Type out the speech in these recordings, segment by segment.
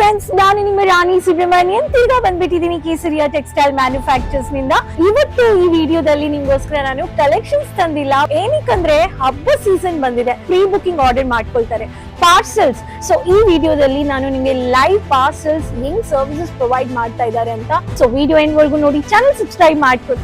Friends ನಾನು ನಿಮ್ಮ ರಾಣಿ ಸುಬ್ರಹ್ಮಣ್ಯನ್ ತಿರ್ಗಾ ಬಂದ್ಬಿಟ್ಟಿದ್ದೀನಿ ಕೇಸರಿಯಾ ಟೆಕ್ಸ್ಟೈಲ್ ಮ್ಯಾನುಫ್ಯಾಕ್ಚರ್ಸ್ನಿಂದ ಇವತ್ತು ಈ ವಿಡಿಯೋದಲ್ಲಿ ನಿಮ್ಗೋಸ್ಕರ ನಾನು ಕಲೆಕ್ಷನ್ಸ್ ತಂದಿಲ್ಲ. ಏನಕ್ಕಂದ್ರೆ, ಹಬ್ಬ ಸೀಸನ್ ಬಂದಿದೆ. ಪ್ರೀ ಬುಕಿಂಗ್ ಆರ್ಡರ್ ಮಾಡ್ಕೊಳ್ತಾರೆ. ಪಾರ್ಸಲ್ಸ್ ಸೊ ಈ ವಿಡಿಯೋದಲ್ಲಿ ನಾನು ನಿಮಗೆ ಲೈವ್ ಪಾರ್ಸಲ್ಸ್ ಹೆಂಗ್ ಸರ್ವಿಸಸ್ ಪ್ರೊವೈಡ್ ಮಾಡ್ತಾ ಇದ್ದಾರೆ ಅಂತ. ಸೊ ವಿಡಿಯೋ ಎಂಡ್ವರೆಗೂ ನೋಡಿ ಚಾನಲ್ ಸಬ್ಸ್ಕ್ರೈಬ್ ಮಾಡ್ಕೊಡಿ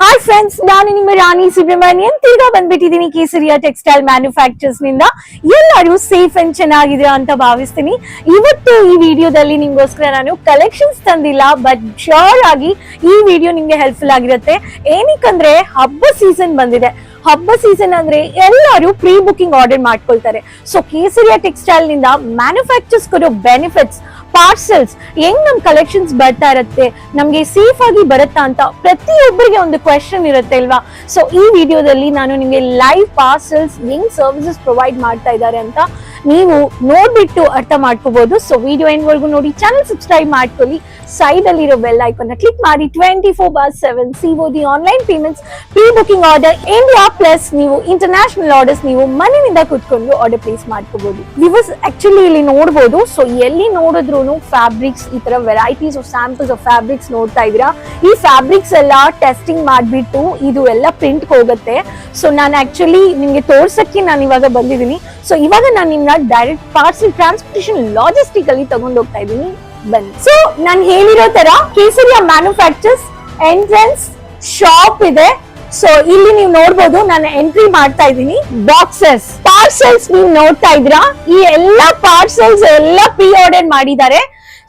ಹಾಯ್ ಫ್ರೆಂಡ್ಸ್ ನಾನು ನಿಮ್ಮ ರಾಣಿ ಸುಬ್ರಹ್ಮಣ್ಯನ್ ತಿರ್ಗಾ ಬಂದ್ಬಿಟ್ಟಿದೀನಿ ಕೇಸರಿಯ ಟೆಕ್ಸ್ಟೈಲ್ ಮ್ಯಾನುಫ್ಯಾಕ್ಚರ್ಸ್ನಿಂದ. ಎಲ್ಲರೂ ಸೇಫ್ ಅಂಡ್ ಚೆನ್ನಾಗಿದೆ ಅಂತ ಭಾವಿಸ್ತೀನಿ. ಇವತ್ತು ಈ ವಿಡಿಯೋದಲ್ಲಿ ನಿಮ್ಗೋಸ್ಕರ ನಾನು ಕಲೆಕ್ಷನ್ಸ್ ತಂದಿಲ್ಲ ಬಟ್ ಶ್ಯೂರ್ ಆಗಿ ಈ ವಿಡಿಯೋ ನಿಮ್ಗೆ ಹೆಲ್ಪ್ಫುಲ್ ಆಗಿರುತ್ತೆ. ಏನಕ್ಕಂದ್ರೆ, ಹಬ್ಬ ಸೀಸನ್ ಬಂದಿದೆ. ಹಬ್ಬ ಸೀಸನ್ ಅಂದ್ರೆ ಎಲ್ಲರೂ ಪ್ರೀ ಬುಕಿಂಗ್ ಆರ್ಡರ್ ಮಾಡ್ಕೊಳ್ತಾರೆ. ಸೊ ಕೇಸರಿಯ ಟೆಕ್ಸ್ಟೈಲ್ನಿಂದ ಮ್ಯಾನುಫ್ಯಾಕ್ಚರ್ಸ್ ಕೊಡೋ ಬೆನಿಫಿಟ್ಸ್ ಪಾರ್ಸಲ್ಸ್ ಹೆಂಗ್ ನಮ್ ಕಲೆಕ್ಷನ್ಸ್ ಬರ್ತಾ ಇರತ್ತೆ? ನಮ್ಗೆ ಸೇಫ್ ಆಗಿ ಬರುತ್ತಾ ಅಂತ ಪ್ರತಿಯೊಬ್ಬರಿಗೆ ಒಂದು ಕ್ವೆಶನ್ ಇರುತ್ತೆ ಅಲ್ವಾ? ಸೊ ಈ ವಿಡಿಯೋದಲ್ಲಿ ನಾನು ನಿಮ್ಗೆ ಲೈವ್ ಪಾರ್ಸೆಲ್ಸ್ ಹೆಂಗ್ ಸರ್ವಿಸಸ್ ಪ್ರೊವೈಡ್ ಮಾಡ್ತಾ ಇದ್ದಾರೆ ಅಂತ ನೀವು ನೋಡ್ಬಿಟ್ಟು ಅರ್ಥ ಮಾಡ್ಕೋಬಹುದು ಸೊ ವಿಡಿಯೋ ಎಂಡ್ವರೆಗೂ ನೋಡಿ ಚಾನಲ್ ಸಬ್ಸ್ಕ್ರೈಬ್ ಮಾಡ್ಕೊಳ್ಳಿ. ಸೈಡ್ ಅಲ್ಲಿರೋ ಬೆಲ್ ಐಕನ್ ಕ್ಲಿಕ್ ಮಾಡಿ. Twenty four bar seven COD online payments pre booking order India plus ನೀವು ಇಂಟರ್ನ್ಯಾಷನಲ್ ಆರ್ಡರ್ಸ್ ನೀವು ಮನೆಯಿಂದ ಕುತ್ಕೊಂಡು ಆರ್ಡರ್ ಪ್ಲೇಸ್ ಮಾಡ್ಕೋಬಹುದು ವಿವರ್ಸ್ ಆಕ್ಚುಲಿ ಇಲ್ಲಿ ನೋಡಬಹುದು ಸೊ ಎಲ್ಲಿ ನೋಡಿದ್ರು ಫ್ಯಾಬ್ರಿಕ್ಸ್ ಈ ತರ varieties of samples of fabrics ನೋಡ್ತಾ ಇದೀರಾ ಈ ಫ್ಯಾಬ್ರಿಕ್ಸ್ ಎಲ್ಲ ಟೆಸ್ಟಿಂಗ್ ಮಾಡ್ಬಿಟ್ಟು ಇದು ಎಲ್ಲ ಪ್ರಿಂಟ್ ಹೋಗುತ್ತೆ. ಸೊ ನಾನು ಆಕ್ಚುಲಿ ನಿಮ್ಗೆ ತೋರ್ಸಕ್ಕೆ ನಾನು ಇವಾಗ ಬಂದಿದ್ದೀನಿ. ಸೊ ಇವಾಗ ನಾನು ನಿಮ್ನ ಡೈರೆಕ್ಟ್ ಪಾರ್ಸಲ್ ಟ್ರಾನ್ಸ್ಪೋರ್ಟೇಷನ್ ಲಾಜಿಸ್ಟಿಕ್ ಅಲ್ಲಿ ತಗೊಂಡು ಹೋಗ್ತಾ ಇದೀನಿ ಬನ್ನಿ. ಸೊ ನಾನು ಹೇಳಿರೋ ತರ ಕೇಸರಿಯ ಮ್ಯಾನುಫ್ಯಾಕ್ಚರ್ಸ್ ಎಂಟ್ರೆನ್ಸ್ ಶಾಪ್ ಇದೆ. ಸೊ ಇಲ್ಲಿ ನೀವು ನೋಡ್ಬೋದು ನಾನು ಎಂಟ್ರಿ ಮಾಡ್ತಾ ಇದ್ದೀನಿ. ಬಾಕ್ಸಸ್ ಪಾರ್ಸಲ್ಸ್ ನೀವು ನೋಡ್ತಾ ಇದ್ದೀರಾ? ಈ ಎಲ್ಲಾ ಪಾರ್ಸಲ್ಸ್ ಎಲ್ಲ ಪ್ರೀ ಆರ್ಡರ್ ಮಾಡಿದ್ದಾರೆ.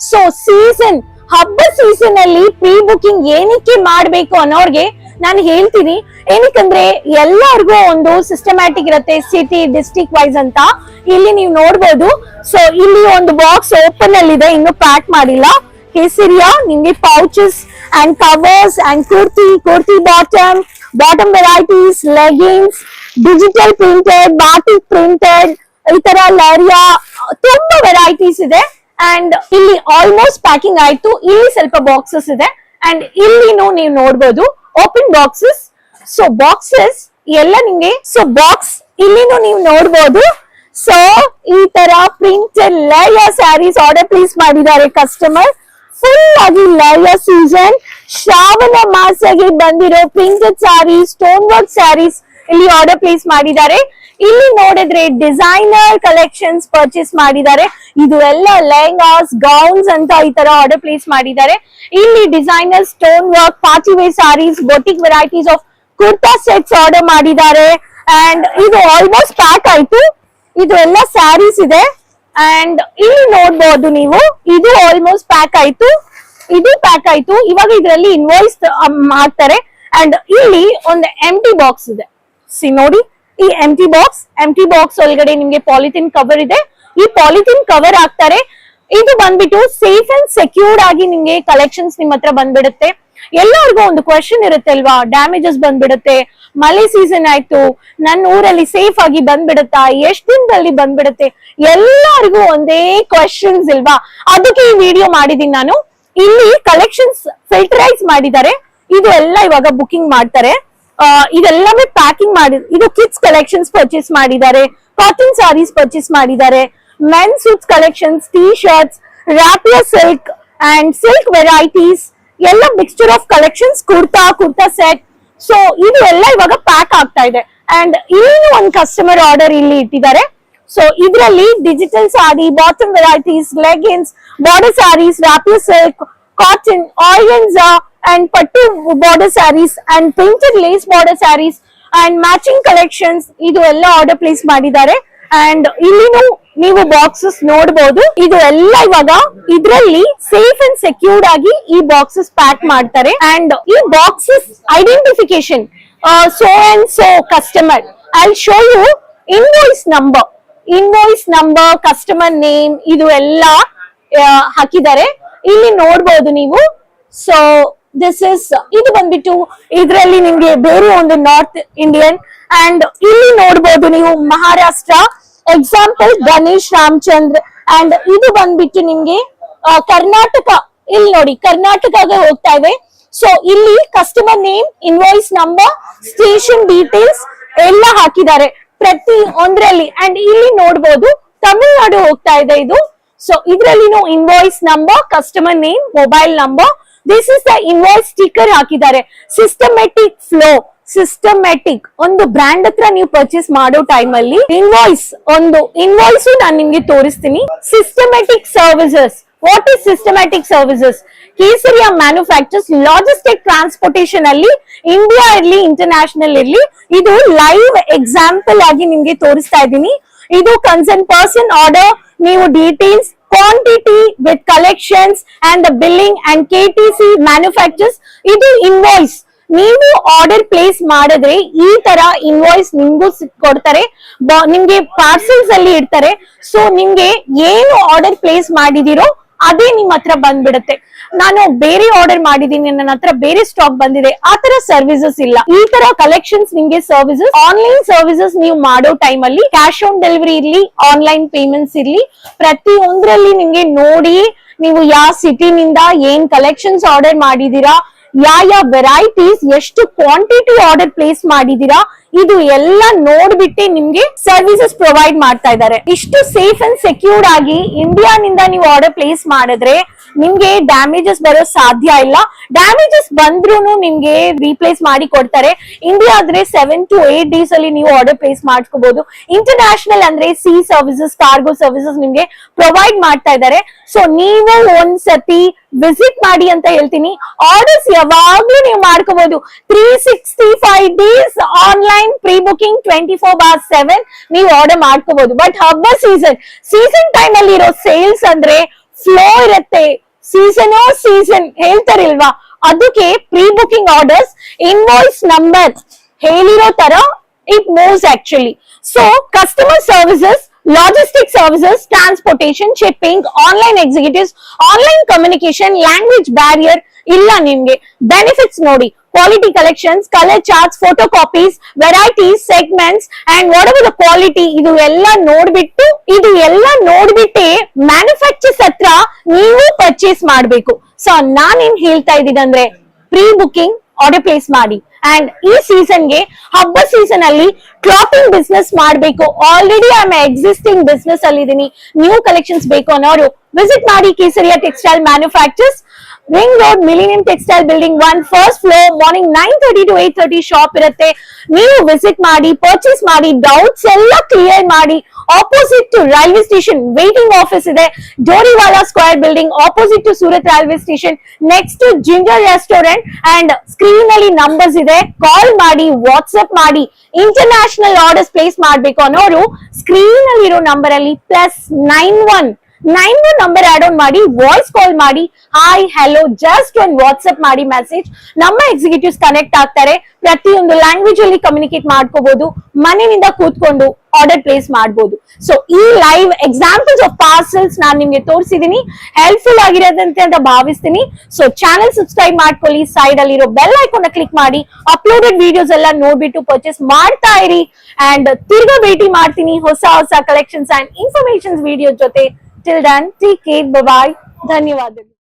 ಸೊ ಸೀಸನ್ ಹಬ್ಬ ಸೀಸನ್ ಅಲ್ಲಿ ಪ್ರೀ ಬುಕಿಂಗ್ ಏನಕ್ಕೆ ಮಾಡ್ಬೇಕು ಅನ್ನೋರ್ಗೆ ನಾನು ಹೇಳ್ತೀನಿ, ಏನಕ್ಕಂದ್ರೆ ಎಲ್ಲರಿಗೂ ಒಂದು ಸಿಸ್ಟಮ್ಯಾಟಿಕ್ ಇರುತ್ತೆ ಸಿಟಿ ಡಿಸ್ಟಿಕ್ ವೈಸ್ ಅಂತ. ಇಲ್ಲಿ ನೀವು ನೋಡ್ಬೋದು. ಸೊ ಇಲ್ಲಿ ಒಂದು ಬಾಕ್ಸ್ ಓಪನ್ ಅಲ್ಲಿ ಇದೆ ಇನ್ನು ಪ್ಯಾಕ್ ಮಾಡಿಲ್ಲ. ಕೇಸರಿಯಾ, ನಿಮ್ಗೆ pouches and covers and kurti kurti bottom bottom varieties leggings digital printed batik printed ಈ ತರ ಲರಿಯಾ, ತುಂಬಾ ವೆರೈಟೀಸ್ ಇದೆ. ಅಂಡ್ ಇಲ್ಲಿ ಆಲ್ಮೋಸ್ಟ್ ಪ್ಯಾಕಿಂಗ್ ಆಯ್ತು. ಇಲ್ಲಿ ಸ್ವಲ್ಪ ಬಾಕ್ಸಸ್ ಇದೆ. ಅಂಡ್ ಇಲ್ಲಿನೂ ನೀವು ನೋಡ್ಬೋದು. ಓಪನ್ ಬಾಕ್ಸಸ್ ಸೊ ಬಾಕ್ಸಸ್ ಎಲ್ಲ ನಿಮ್ಗೆ ಸೊ ಬಾಕ್ಸ್ ಇಲ್ಲಿನೂ ನೀವು ನೋಡ್ಬೋದು ಸೊ ಈ ತರ ಪ್ರಿಂಟ್ ಲಯ ಸ್ಯಾರೀಸ್ ಆರ್ಡರ್ ಪ್ಲೇಸ್ ಮಾಡಿದ್ದಾರೆ ಕಸ್ಟಮರ್ ಫುಲ್ ಆಗಿ ಲಯ ಸೀಸನ್ ಶ್ರಾವಣ ಮಾಸಗೆ ಬಂದಿರೋ printed sarees stone work sarees ಇಲ್ಲಿ ಆರ್ಡರ್ ಪ್ಲೇಸ್ ಮಾಡಿದ್ದಾರೆ. ಇಲ್ಲಿ ನೋಡಿದ್ರೆ ಡಿಸೈನರ್ ಕಲೆಕ್ಷನ್ಸ್ ಪರ್ಚೇಸ್ ಮಾಡಿದ್ದಾರೆ. ಇದು ಎಲ್ಲ ಲೆಹಂಗಾಸ್ ಗೌನ್ಸ್ ಅಂತ ಈ ತರ ಆರ್ಡರ್ ಪ್ಲೇಸ್ ಮಾಡಿದ್ದಾರೆ. ಇಲ್ಲಿ designer stone work party wear sarees boutique varieties of kurta sets order ಮಾಡಿದ್ದಾರೆ. ಅಂಡ್ ಇದು ಆಲ್ಮೋಸ್ಟ್ ಪ್ಯಾಕ್ ಆಯ್ತು. ಇದು ಎಲ್ಲ ಸ್ಯಾರೀಸ್ ಇದೆ. ಅಂಡ್ ಇಲ್ಲಿ ನೋಡ್ಬೋದು ನೀವು, ಇದು ಆಲ್ಮೋಸ್ಟ್ ಪ್ಯಾಕ್ ಆಯ್ತು. ಇದು ಪ್ಯಾಕ್ ಆಯ್ತು. ಇವಾಗ ಇದರಲ್ಲಿ ಇನ್ವಾಯ್ಸ್ ಮಾಡ್ತಾರೆ ಅಂಡ್ ಇಲ್ಲಿ ಒಂದು ಎಂಟಿ ಬಾಕ್ಸ್ ಇದೆ. ಸಿ ನೋಡಿ, ಈ ಎಂಟಿ ಬಾಕ್ಸ್ ಎಂಟಿ ಬಾಕ್ಸ್ ಒಳಗಡೆ ನಿಮ್ಗೆ ಪಾಲಿಥಿನ್ ಕವರ್ ಇದೆ. ಈ ಪಾಲಿಥಿನ್ ಕವರ್ ಹಾಕ್ತಾರೆ. ಇದು ಬಂದ್ಬಿಟ್ಟು ಸೇಫ್ ಅಂಡ್ ಸೆಕ್ಯೂರ್ಡ್ ಆಗಿ ನಿಮ್ಗೆ ಕಲೆಕ್ಷನ್ಸ್ ನಿಮ್ ಹತ್ರ ಬಂದ್ಬಿಡುತ್ತೆ. ಎಲ್ಲರಿಗೂ ಒಂದು ಕ್ವಶನ್ ಇರುತ್ತೆ ಅಲ್ವಾ? ಡ್ಯಾಮೇಜಸ್ ಬಂದ್ಬಿಡುತ್ತೆ. ಮಳೆ ಸೀಸನ್ ಆಯ್ತು. ನನ್ನ ಊರಲ್ಲಿ ಸೇಫ್ ಆಗಿ ಬಂದ್ಬಿಡುತ್ತಾ? ಎಷ್ಟ್ ದಿನದಲ್ಲಿ ಬಂದ್ಬಿಡುತ್ತೆ? ಎಲ್ಲರಿಗೂ ಒಂದೇ ಕ್ವಶನ್ಸ್ ಇಲ್ವಾ? ಅದಕ್ಕೆ ಈ ವಿಡಿಯೋ ಮಾಡಿದೀನಿ ನಾನು. ಇಲ್ಲಿ ಕಲೆಕ್ಷನ್ಸ್ ಫಿಲ್ಟರೈಸ್ ಮಾಡಿದ್ದಾರೆ. ಇದು ಎಲ್ಲ ಇವಾಗ ಬುಕಿಂಗ್ ಮಾಡ್ತಾರೆ. ಇದೆಲ್ಲವೇ ಪ್ಯಾಕಿಂಗ್ ಮಾಡಿ ಇದು ಕಿಡ್ಸ್ ಕಲೆಕ್ಷನ್ಸ್ ಪರ್ಚೇಸ್ ಮಾಡಿದ್ದಾರೆ ಕಾಟನ್ ಸಾರೀಸ್ ಪರ್ಚೇಸ್ ಮಾಡಿದ್ದಾರೆ. Men suits collections T shirts rapier silk and silk varieties ಎಲ್ಲ mixture of collections kurta kurta set so ಇದು ಎಲ್ಲ ಇವಾಗ ಪ್ಯಾಕ್ ಆಗ್ತಾ ಇದೆ. ಅಂಡ್ ಇನ್ನೂ ಒಂದು ಕಸ್ಟಮರ್ ಆರ್ಡರ್ ಇಲ್ಲಿ ಇಟ್ಟಿದ್ದಾರೆ? ಸೊ ಇದರಲ್ಲಿ digital saree bottom varieties leggings border sarees rapier silk cotton organza and ಪಟ್ಟು border sarees and printed lace border sarees and matching collections ಇದು ಎಲ್ಲ ಆರ್ಡರ್ ಪ್ಲೇಸ್ ಮಾಡಿದ್ದಾರೆ. ಅಂಡ್ ಇಲ್ಲಿನೂ ನೀವು ಬಾಕ್ಸಸ್ ನೋಡಬಹುದು ಇದು ಎಲ್ಲ ಇವಾಗ ಇದರಲ್ಲಿ ಸೇಫ್ ಅಂಡ್ ಸೆಕ್ಯೂರ್ಡ್ ಆಗಿ ಈ ಬಾಕ್ಸಸ್ ಪ್ಯಾಕ್ ಮಾಡ್ತಾರೆ. ಅಂಡ್ ಈ boxes identification so and so customer I show you invoice number invoice number customer name ಇದು ಎಲ್ಲ ಹಾಕಿದ್ದಾರೆ. ಇಲ್ಲಿ ನೋಡ್ಬೋದು ನೀವು. ಸೊ ದಿಸ್ ಇಸ್ ಇದು ಬಂದ್ಬಿಟ್ಟು ಇದರಲ್ಲಿ ನಿಮ್ಗೆ ಬೇರೆ ಒಂದು ನಾರ್ತ್ ಇಂಡಿಯನ್ ಅಂಡ್ ಇಲ್ಲಿ ನೋಡ್ಬೋದು ನೀವು ಮಹಾರಾಷ್ಟ್ರ ಎಕ್ಸಾಂಪಲ್ ಗಣೇಶ್ ರಾಮಚಂದ್ರ ಅಂಡ್ ಇದು ಬಂದ್ಬಿಟ್ಟು ನಿಮ್ಗೆ ಕರ್ನಾಟಕ. ಇಲ್ಲಿ ನೋಡಿ ಕರ್ನಾಟಕಗೆ ಹೋಗ್ತಾ ಇದೆ ಸೊ ಇಲ್ಲಿ customer name invoice number station details ಎಲ್ಲ ಹಾಕಿದ್ದಾರೆ ಪ್ರತಿ ಒಂದ್ರಲ್ಲಿ. ಅಂಡ್ ಇಲ್ಲಿ ನೋಡ್ಬೋದು, ತಮಿಳ್ನಾಡು ಹೋಗ್ತಾ ಇದೆ ಇದು. So ಇದ್ರಲ್ಲಿನೂ invoice number customer name mobile number this is the invoice sticker ಹಾಕಿದ್ದಾರೆ. ಸಿಸ್ಟಮೆಟಿಕ್ ಫ್ಲೋ ಸಿಸ್ಟಮ್ಯಾಟಿಕ್ ಒಂದು ಬ್ರ್ಯಾಂಡ್ ಹತ್ರ ನೀವು ಪರ್ಚೇಸ್ ಮಾಡೋ ಟೈಮ್ ಅಲ್ಲಿ ಇನ್ವಾಯ್ಸ್ ಒಂದು ಇನ್ವಾಯ್ಸ್ ನಾನು ನಿಮ್ಗೆ ತೋರಿಸ್ತೀನಿ. Systematic services what is systematic services Kesariya manufacturers logistic transportation ಅಲ್ಲಿ ಇಂಡಿಯಾ ಇರ್ಲಿ ಇಂಟರ್ನ್ಯಾಷನಲ್ ಇರ್ಲಿ, ಇದು ಲೈವ್ ಎಕ್ಸಾಂಪಲ್ ಆಗಿ ನಿಮ್ಗೆ ತೋರಿಸ್ತಾ ಇದ್ದೀನಿ. ಇದು ಕನ್ಸರ್ನ್ ಪರ್ಸನ್ ಆರ್ಡರ್ ನೀವು details collections and the billing and K T C manufacturers ಇದು ಇನ್ವಾಯ್ಸ್ ನೀವು ಆರ್ಡರ್ ಪ್ಲೇಸ್ ಮಾಡಿದ್ರೆ ಈ ತರ ಇನ್ವಾಯ್ಸ್ ನಿಮ್ಗೂ ಕೊಡ್ತಾರೆ. ನಿಮ್ಗೆ ಪಾರ್ಸಲ್ಸ್ ಅಲ್ಲಿ ಇಡ್ತಾರೆ. ಸೊ ನಿಮ್ಗೆ ಏನು ಆರ್ಡರ್ ಪ್ಲೇಸ್ ಮಾಡಿದಿರೋ, ಅದೇ ನಿಮ್ ಹತ್ರ ಬಂದ್ಬಿಡುತ್ತೆ. ನಾನು ಬೇರೆ ಆರ್ಡರ್ ಮಾಡಿದೀನಿ ನನ್ನ ಹತ್ರ ಬೇರೆ ಸ್ಟಾಕ್ ಬಂದಿದೆ, ಆ ತರ ಸರ್ವಿಸಸ್ ಇಲ್ಲ. ಈ ತರ ಕಲೆಕ್ಷನ್ಸ್ ನಿಮ್ಗೆ ಸರ್ವಿಸಸ್ ಆನ್ಲೈನ್ ಸರ್ವಿಸಸ್ ನೀವು ಮಾಡೋ ಟೈಮ್ ಅಲ್ಲಿ ಕ್ಯಾಶ್ ಆನ್ ಡೆಲಿವರಿ ಇರ್ಲಿ ಆನ್ಲೈನ್ ಪೇಮೆಂಟ್ಸ್ ಇರ್ಲಿ, ಪ್ರತಿಯೊಂದ್ರಲ್ಲಿ ನಿಮ್ಗೆ ನೋಡಿ ನೀವು ಯಾವ ಸಿಟಿನಿಂದ ಏನ್ ಕಲೆಕ್ಷನ್ಸ್ ಆರ್ಡರ್ ಮಾಡಿದೀರಾ, ಯಾವ ಯಾವ ವೆರೈಟೀಸ್ ಎಷ್ಟು ಕ್ವಾಂಟಿಟಿ ಆರ್ಡರ್ ಪ್ಲೇಸ್ ಮಾಡಿದೀರಾ ಇದು ಎಲ್ಲ ನೋಡ್ಬಿಟ್ಟು ನಿಮ್ಗೆ ಸರ್ವಿಸಸ್ ಪ್ರೊವೈಡ್ ಮಾಡ್ತಾ ಇದ್ದಾರೆ. ಇಷ್ಟು ಸೇಫ್ ಅಂಡ್ ಸೆಕ್ಯೂರ್ಡ್ ಆಗಿ ಇಂಡಿಯಾನಿಂದ ನೀವು ಆರ್ಡರ್ ಪ್ಲೇಸ್ ಮಾಡಿದ್ರೆ ನಿಮ್ಗೆ ಡ್ಯಾಮೇಜಸ್ ಬರೋ ಸಾಧ್ಯ ಇಲ್ಲ. ಡ್ಯಾಮೇಜಸ್ ಬಂದ್ರೂ ನಿಮ್ಗೆ ರೀಪ್ಲೇಸ್ ಮಾಡಿ ಕೊಡ್ತಾರೆ. ಇಂಡಿಯಾ ಆದ್ರೆ ಸೆವೆನ್ ಟು ಏಟ್ ಡೇಸ್ ಅಲ್ಲಿ ನೀವು ಆರ್ಡರ್ ಪ್ಲೇಸ್ ಮಾಡ್ಕೋಬಹುದು ಇಂಟರ್ನ್ಯಾಷನಲ್ ಅಂದ್ರೆ ಸಿ ಸರ್ವಿಸಸ್ ಕಾರ್ಗೋ ಸರ್ವಿಸಸ್ ನಿಮ್ಗೆ ಪ್ರೊವೈಡ್ ಮಾಡ್ತಾ ಇದ್ದಾರೆ. ಸೊ ನೀವು ಒಂದ್ಸತಿ ವಿಸಿಟ್ ಮಾಡಿ ಅಂತ ಹೇಳ್ತೀನಿ. ಆರ್ಡರ್ಸ್ ಯಾವಾಗ್ಲೂ ನೀವು ಮಾಡ್ಕೋಬಹುದು three sixty five days online pre booking twenty four bar seven ನೀವು ಆರ್ಡರ್ ಮಾಡ್ಕೋಬಹುದು ಬಟ್ ಹಬ್ಬ ಸೀಸನ್ ಸೀಸನ್ ಟೈಮ್ ಅಲ್ಲಿ ಇರೋ ಸೇಲ್ಸ್ ಅಂದ್ರೆ ಫ್ಲೋ ಇರುತ್ತೆ. ಸೀಸನ್ ಸೀಸನ್ ಹೇಳ್ತಾರಿಲ್ವಾ? ಅದಕ್ಕೆ pre booking orders invoice number ಹೇಳಿರೋ ತರ it moves actually so customer services logistic services transportation shipping online executives online communication language barrier ಇಲ್ಲ ನಿಮ್ಗೆ ಬೆನಿಫಿಟ್ಸ್ ನೋಡಿ colour charts photo copies varieties segments and whatever the quality ಇದು ಎಲ್ಲ ನೋಡ್ಬಿಟ್ಟು ಇದು ಎಲ್ಲ ನೋಡ್ಬಿಟ್ಟೆ ಮ್ಯಾನುಫ್ಯಾಕ್ಚರ್ಸ್ ಹತ್ರ ನೀವು ಪರ್ಚೇಸ್ ಮಾಡ್ಬೇಕು ಸೊ ನಾನೇನ್ ಹೇಳ್ತಾ ಇದ್ದೀನಂದ್ರೆ ಪ್ರೀ ಬುಕಿಂಗ್ ಆರ್ಡರ್ ಪ್ಲೇಸ್ ಮಾಡಿ ಅಂಡ್ ಈ ಸೀಸನ್ಗೆ ಹಬ್ಬ ಸೀಸನ್ ಅಲ್ಲಿ ಕ್ಲಾತಿಂಗ್ ಬಿಸ್ನೆಸ್ ಮಾಡಬೇಕು. ಆಲ್ರೆಡಿ ಐ ಎಕ್ಸಿಸ್ಟಿಂಗ್ ಬಿಸ್ನೆಸ್ ಅಲ್ಲಿ ಇದೀನಿ ನ್ಯೂ ಕಲೆಕ್ಷನ್ಸ್ ಬೇಕು ಅನ್ನೋರು. ವಿಸಿಟ್ ಮಾಡಿ Kesariya textile manufactures ring road millennium textile building one first floor morning nine thirty to eight thirty shop ಇರುತ್ತೆ. ನೀವು ವಿಸಿಟ್ ಮಾಡಿ ಪರ್ಚೇಸ್ ಮಾಡಿ ಡೌಟ್ಸ್ ಎಲ್ಲ ಕ್ಲಿಯರ್ ಮಾಡಿ. Opposite to railway station waiting office ಇದೆ. Doriwala square building opposite to Surat railway station next ginger restaurant and screen ಅಲ್ಲಿ numbers ಇದೆ. Call ಮಾಡಿ ವಾಟ್ಸ್ಆಪ್ ಮಾಡಿ. ಇಂಟರ್ನ್ಯಾಷನಲ್ ಆರ್ಡರ್ಸ್ ಪ್ಲೇಸ್ ಮಾಡಬೇಕು ಅನ್ನೋರು ಸ್ಕ್ರೀನ್ ಅಲ್ಲಿ ಇರೋ ನಂಬರ್ ಅಲ್ಲಿ plus nine one nine one number add on ಮಾಡಿ ವಾಯ್ಸ್ ಕಾಲ್ ಮಾಡಿ ಹಾಯ್ ಹಲೋ ಜಸ್ಟ್ ಒಂದು ವಾಟ್ಸ್ಆಪ್ ಮಾಡಿ ಮೆಸೇಜ್ ನಮ್ಮ ಎಕ್ಸಿಕ್ಯೂಟಿವ್ಸ್ ಕನೆಕ್ಟ್ ಆಗ್ತಾರೆ. ಪ್ರತಿಯೊಂದು ಲ್ಯಾಂಗ್ವೇಜ್ ಅಲ್ಲಿ ಕಮ್ಯುನಿಕೇಟ್ ಮಾಡ್ಕೋಬಹುದು ಮನೆಯಿಂದ ಕೂತ್ಕೊಂಡು ಆರ್ಡರ್ ಪ್ಲೇಸ್ ಮಾಡಬಹುದು ಸೊ ಈ ಲೈವ್ ಎಕ್ಸಾಂಪಲ್ಸ್ ಆಫ್ ಪಾರ್ಸಲ್ಸ್ ನಾನು ನಿಮ್ಗೆ ತೋರಿಸಿದೀನಿ. ಹೆಲ್ಪ್ಫುಲ್ ಆಗಿರೋದಂತೆ ಅಂತ ಭಾವಿಸ್ತೀನಿ. ಸೊ ಚಾನೆಲ್ ಸಬ್ಸ್ಕ್ರೈಬ್ ಮಾಡ್ಕೊಳ್ಳಿ. ಸೈಡ್ ಅಲ್ಲಿರೋ ಬೆಲ್ ಐಕಾನ್ ಕ್ಲಿಕ್ ಮಾಡಿ. ಅಪ್ಲೋಡೆಡ್ ವಿಡಿಯೋಸ್ ಎಲ್ಲ ನೋಡ್ಬಿಟ್ಟು ಪರ್ಚೇಸ್ ಮಾಡ್ತಾ ಇರಿ. ಅಂಡ್ ತಿರ್ಗಾ ಭೇಟಿ ಮಾಡ್ತೀನಿ. ಹೊಸ ಹೊಸ ಕಲೆಕ್ಷನ್ಸ್ ಅಂಡ್ ಇನ್ಫಾರ್ಮೇಶನ್ ವಿಡಿಯೋ ಜೊತೆ. Till then take care bye bye धन्यवाद।